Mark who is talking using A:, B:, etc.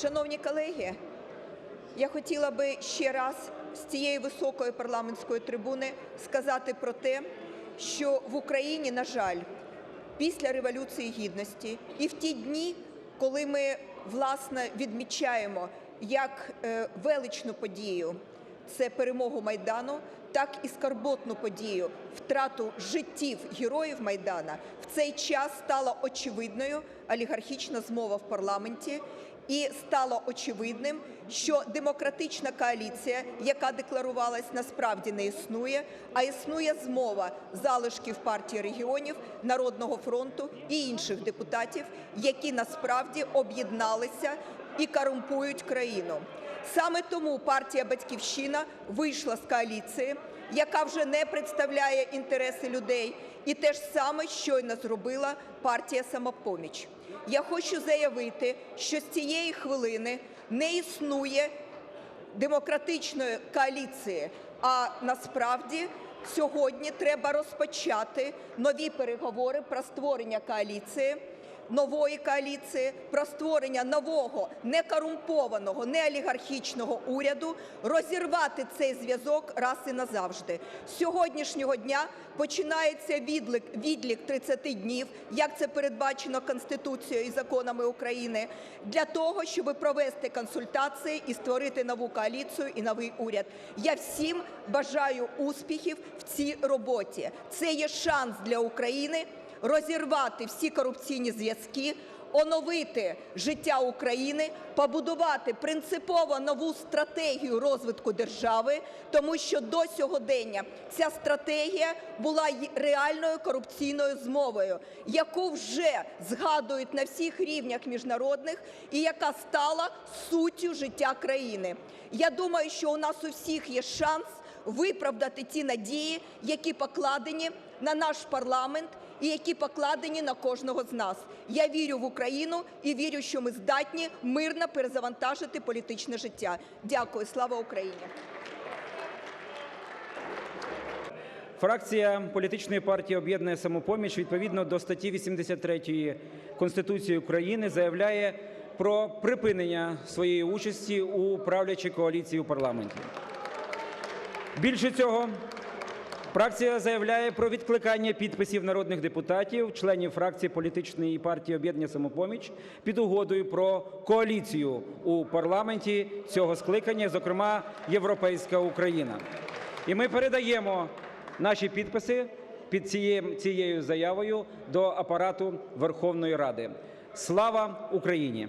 A: Шановні колеги, я хотіла би ще раз з цієї високої парламентської трибуни сказати про те, що в Україні, на жаль, після Революції Гідності і в ті дні, коли ми власне відмічаємо як е, величну подію це перемогу Майдану, так і скарботну подію втрату життів героїв Майдана, в цей час стала очевидною олігархічна змова в парламенті. І стало очевидним, що демократична коаліція, яка декларувалась, насправді не існує, а існує змова залишків партії регіонів, Народного фронту і інших депутатів, які насправді об'єдналися і корумпують країну. Саме тому партія Батьківщина вийшла з коаліції, яка вже не представляє інтереси людей, і те ж саме щойно зробила партія Самопоміч. Я хочу заявити, що з цієї хвилини не існує демократичної коаліції, а насправді сьогодні треба розпочати нові переговори про створення коаліції. Нової коаліції про створення нового некорумпованого, неолігархічного уряду, розірвати цей зв'язок раз і назавжди. З сьогоднішнього дня починається відлік, відлік 30 днів, як це передбачено Конституцією і законами України, для того, щоб провести консультації і створити нову коаліцію і новий уряд. Я всім бажаю успіхів в цій роботі. Це є шанс для України розірвати всі корупційні зв'язки, оновити життя України, побудувати принципово нову стратегію розвитку держави, тому що до сьогодення ця стратегія була реальною корупційною змовою, яку вже згадують на всіх рівнях міжнародних і яка стала суттю життя країни. Я думаю, що у нас у всіх є шанс виправдати ті надії, які покладені на наш парламент і які покладені на кожного з нас. Я вірю в Україну і вірю, що ми здатні мирно перезавантажити політичне життя. Дякую, слава Україні.
B: Фракція політичної партії Об'єднання самопоміч відповідно до статті 83 Конституції України заявляє про припинення своєї участі у правлячій коаліції у парламенті. Більше цього, фракція заявляє про відкликання підписів народних депутатів, членів фракції політичної партії Об'єднання самопоміч під угодою про коаліцію у парламенті цього скликання, зокрема Європейська Україна. І ми передаємо наші підписи під цією, заявою до апарату Верховної Ради. Слава Україні!